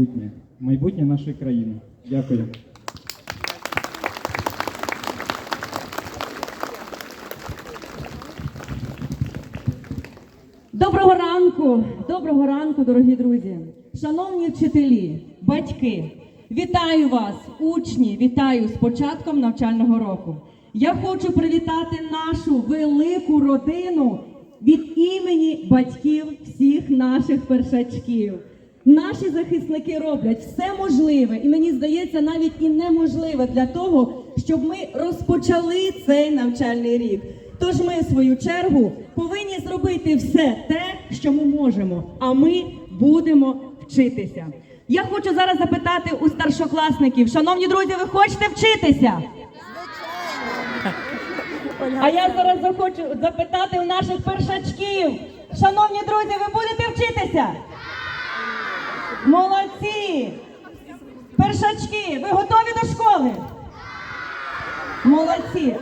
майбутнє, майбутнє нашої країни. Дякую. Доброго ранку, доброго ранку, дорогі друзі, шановні вчителі, батьки, вітаю вас, учні, вітаю з початком навчального року. Я хочу привітати нашу велику родину від імені батьків всіх наших першачків. Наші захисники роблять все можливе, і мені здається, навіть і неможливе для того, щоб ми розпочали цей навчальний рік. Тож ми, в свою чергу, повинні зробити все те, що ми можемо, а ми будемо вчитися. Я хочу зараз запитати у старшокласників, шановні друзі, ви хочете вчитися? А я зараз захочу запитати у наших першачків. Шановні друзі, ви будете вчитися? Молодці! Першачки, ви готові до школи? Молодці!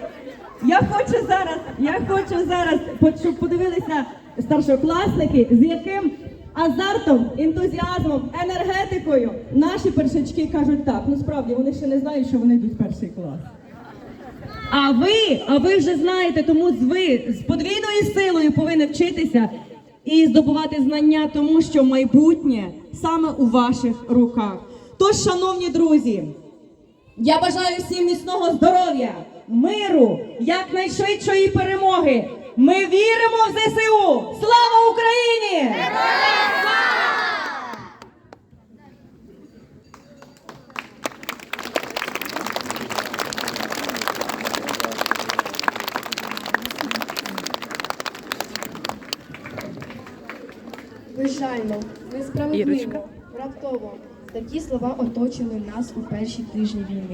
Я хочу зараз, я хочу зараз, щоб подивилися старшокласники, з яким азартом, ентузіазмом, енергетикою наші першачки кажуть так. Ну справді вони ще не знають, що вони йдуть в перший клас. А ви, а ви вже знаєте, тому ви з подвійною силою повинні вчитися і здобувати знання, тому що майбутнє саме у ваших руках. Тож, шановні друзі, я бажаю всім міцного здоров'я, миру, якнайшвидшої перемоги. Ми віримо в ЗСУ! Слава Безжально, несправедливо, раптово. Такі слова оточили нас у перші тижні війни.